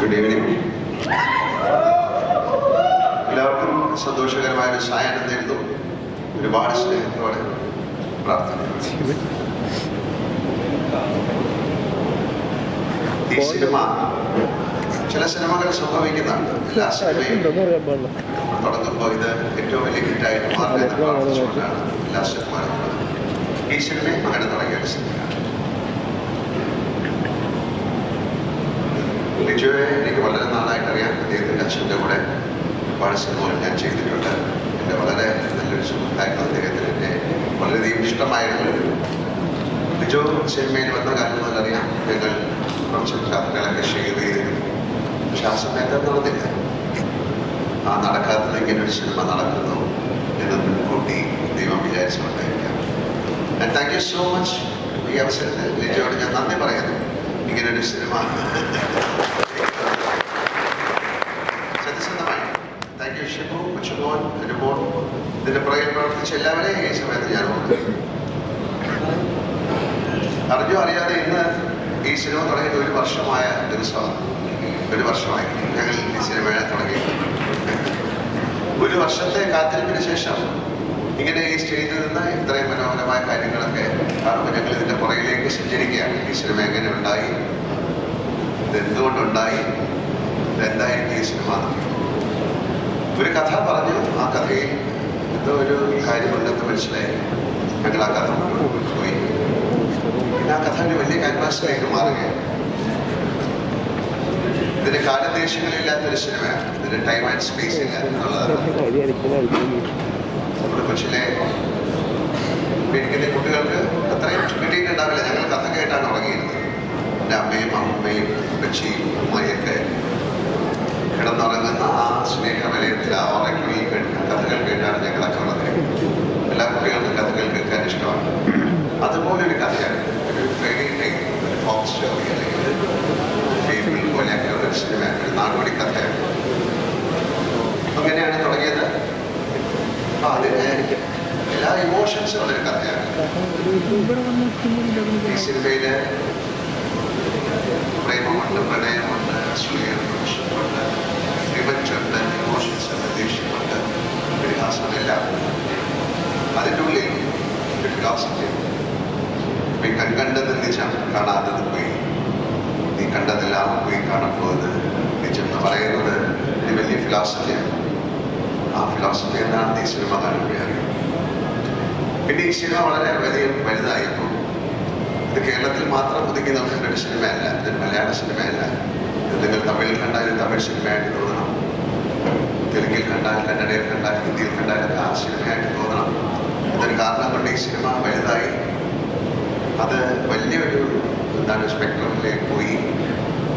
Good evening എല്ലാവർക്കും സന്തോഷകരമായ ഒരു സായാഹ്നം നേരുന്നു ഒരുപാട് സ്നേഹത്തോടെ പ്രാർത്ഥന ഈ സിനിമ ചില സിനിമകൾ സംഭവിക്കുന്നതാണ് എല്ലാ സിനിമയും തുടങ്ങുമ്പോൾ ഇത് ഏറ്റവും വലിയ ഹിറ്റായിട്ട് മാറുന്നത് പ്രാർത്ഥിച്ചുകൊണ്ടാണ് എല്ലാ സിനിമകളും ഈ സിനിമയും അങ്ങനെ തുടങ്ങിയ ഒരു സിനിമയാണ്. ലിജോയെ എനിക്ക് വളരെ നാളായിട്ട് അറിയാം അദ്ദേഹത്തിന്റെ അച്ഛന്റെ കൂടെ ഒരുപാട് സിനിമകൾ ഞാൻ ചെയ്തിട്ടുണ്ട്. എന്റെ വളരെ നല്ലൊരു സുഹൃത്തായിരുന്നു അദ്ദേഹത്തിന്. എന്റെ വളരെയധികം ഇഷ്ടമായിരുന്നു. ലിജോ സിനിമയിൽ വന്ന കാര്യം മുതൽ അറിയാം ഞങ്ങൾ കുറച്ച് കഥകളൊക്കെ ഷെയർ ചെയ്തിരുന്നു. പക്ഷെ ആ സമയത്ത് നടന്നില്ല. ആ നടക്കാത്തത് ഇങ്ങനെ ഒരു സിനിമ നടക്കുന്നു എന്ന് മുൻകൂട്ടി ദൈവം വിചാരിച്ചുകൊണ്ടായിരിക്കാം. താങ്ക് യു സോ മച്ച് ഈ അവസരത്തിൽ ലിജോയോട് ഞാൻ നന്ദി പറയുന്നു. ഇങ്ങനൊരു സിനിമ. സത്യസന്ധമായി. താങ്ക് യു ഷിബു കൊച്ചുമോൻ അനുമോൻ ഇതിന്റെ പുറകെ പ്രവർത്തിച്ച എല്ലാവരെയും ഈ സമയത്ത് ഞാൻ അറിഞ്ഞോ അറിയാതെ ഇന്ന് ഈ സിനിമ തുടങ്ങിയിട്ട് ഒരു വർഷമായ ദിവസമാണ്. ഒരു വർഷമായി. ഞങ്ങൾ ഈ സിനിമയെ തുടങ്ങി. ഒരു വർഷത്തെ കാത്തിരിപ്പിന് ശേഷം ഇങ്ങനെ ഈ സ്റ്റേജിൽ നിന്ന് ഇത്രയും മനോഹരമായ കാര്യങ്ങളൊക്കെ കാണുമ്പോൾ ഞങ്ങൾ ഇതിന്റെ പുറകിലേക്ക് സഞ്ചരിക്കുകയാണ്. ഈ സിനിമ എങ്ങനെ ഉണ്ടായി? ഇതെന്തുകൊണ്ടുണ്ടായി? ഇതെന്തായിരുന്നു ഈ സിനിമ? ഒരു കഥ പറഞ്ഞു. ആ കഥയിൽ എന്തോ ഒരു കാര്യമുണ്ടെന്ന് മനസ്സിലായി. ഞങ്ങൾ ആ കഥ പോയി. പിന്നെ ആ കഥ ഒരു വലിയ ക്യാൻവാസിലേക്ക് മാറുകയാണ്. ഇതിന് കാലദേശങ്ങളില്ലാത്തൊരു സിനിമയാണ്. ഇതിന്റെ ടൈം ആൻഡ് സ്പേസ് ഇല്ല എന്നുള്ളതാണ് കൊച്ചിലെ പഠിക്കുന്ന കുട്ടികൾക്ക് അത്രയും കിട്ടിയിട്ടുണ്ടാവില്ല. ഞങ്ങൾ കഥ കേട്ടാണ് ഉറങ്ങിയിരുന്നത്. എന്റെ അമ്മയും അമ്മയും അപ്പച്ചിയും ഉമ്മയൊക്കെ കിടന്നുറങ്ങുന്ന ആ സ്നേഹവലയത്തിൽ ആ ഉറക്കി കഥകൾ കേട്ടാണ് ഞങ്ങളൊക്കെ വളർന്നത് എല്ലാ കുട്ടികൾക്കും കഥകൾ കേൾക്കാൻ ഇഷ്ടമാണ് അതുപോലെ ഒരു കഥയാണ് ഒരു ഫെയറി ടൈം ഒരു ഫോക്സ് സ്റ്റോറി അല്ലെങ്കിൽ ഫേബിൾ പോലെയൊക്കെ ഒരു സിനിമയാണ് ഒരു നാടോടി കഥയാണ് അങ്ങനെയാണ് തുടങ്ങിയത് അപ്പൊ അതിന് എല്ലാ ഉള്ളൊരു കഥയാണ്. ഈ സിനിമയിൽ പ്രേമമുണ്ട് പ്രണയമുണ്ട് അസൂയുണ്ട് വിഷമുണ്ട് റിവഞ്ചുണ്ട് ഇമോഷൻസ് ഉണ്ട് ദേഷ്യമുണ്ട് പരിഹാസമെല്ലാം അതിന്റെ ഉള്ളിൽ വികാസത്തിൽ നീ കൺകണ്ടത് നിജം കാണാത്തത് പോയി. നീ കണ്ടതെല്ലാം പോയി കാണുന്നത് നിജം എന്ന് പറയുന്നത് ഒരു വലിയ ഫിലോസഫിയാണ് ആ ഫിലോസഫി എന്നാണ് ഈ സിനിമ കാണുമ്പോഴേ അറിയാം പിന്നെ ഈ ക്ഷീണം വളരെ വലിയ വലുതായപ്പോൾ ഇത് കേരളത്തിൽ മാത്രം ഒതുങ്ങി നമുക്ക് ഒരു സിനിമയല്ല. ഇതൊരു മലയാള സിനിമയല്ല. ഇത് നിങ്ങൾ തമിഴിൽ കണ്ടാൽ ഇത് തമിഴ് സിനിമയായിട്ട് തോന്നണം. തെലുങ്കിൽ കണ്ടാൽ കന്നഡയിൽ കണ്ടാൽ ഹിന്ദിയിൽ കണ്ടാൽ ഇത് ആ സിനിമയായിട്ട് തോന്നണം. ഇതൊരു കാരണം കൊണ്ട് ഈ സിനിമ വലുതായി. അത് വലിയൊരു എന്താണ് സ്പെക്ട്രമിലേക്ക് പോയി.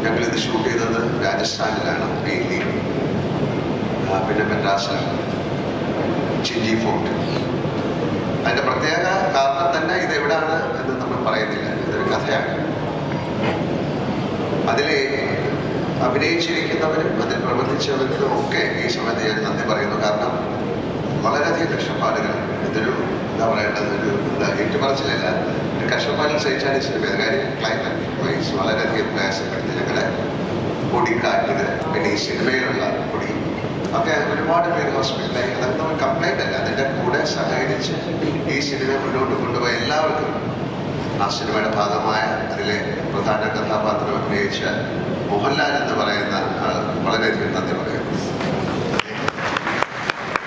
ഞങ്ങൾ ഇത് ഷൂട്ട് ചെയ്തത് രാജസ്ഥാനിലാണ് മെയിൻലി പിന്നെ മദ്രാസിലാണ്. ചിഞ്ചി ഫോർട്ട്. അതിന്റെ പ്രത്യേക കാരണം തന്നെ ഇത് എവിടാണ് എന്ന് നമ്മൾ പറയുന്നില്ല. ഇതൊരു കഥയാണ്. അതിൽ അഭിനയിച്ചിരിക്കുന്നവരും അതിൽ പ്രവർത്തിച്ചവർക്കും ഒക്കെ ഈ സമയത്ത് ഞാൻ നന്ദി പറയുന്നു. കാരണം വളരെയധികം കഷ്ടപ്പാടുകൾ. ഇതൊരു എന്താ പറയേണ്ടത്? ഒരു എന്താ ഏറ്റുപറച്ചിലല്ല. ഒരു കഷ്ടപ്പാടിൽ സഹിച്ചാണ് സിനിമ. കാര്യം ക്ലൈമറ്റ് വൈസ് വളരെയധികം പ്രയാസപ്പെടുത്തി. ഞങ്ങളെ പൊടിക്കാറ്റിന് പിന്നെ ഈ സിനിമയിലുള്ള പൊടി. ഒക്കെ ഒരുപാട് പേര് ഹോസ്പിറ്റലായി അതൊക്കെ നമ്മൾ കംപ്ലൈന്റ് അല്ല. സഹകരിച്ച് ഈ സിനിമ മുന്നോട്ട് കൊണ്ടുപോയ എല്ലാവർക്കും ആ സിനിമയുടെ ഭാഗമായ അതിലെ പ്രധാന കഥാപാത്രം അഭിനയിച്ച മോഹൻലാൽ എന്ന് പറയുന്ന ആൾ വളരെയധികം നന്ദി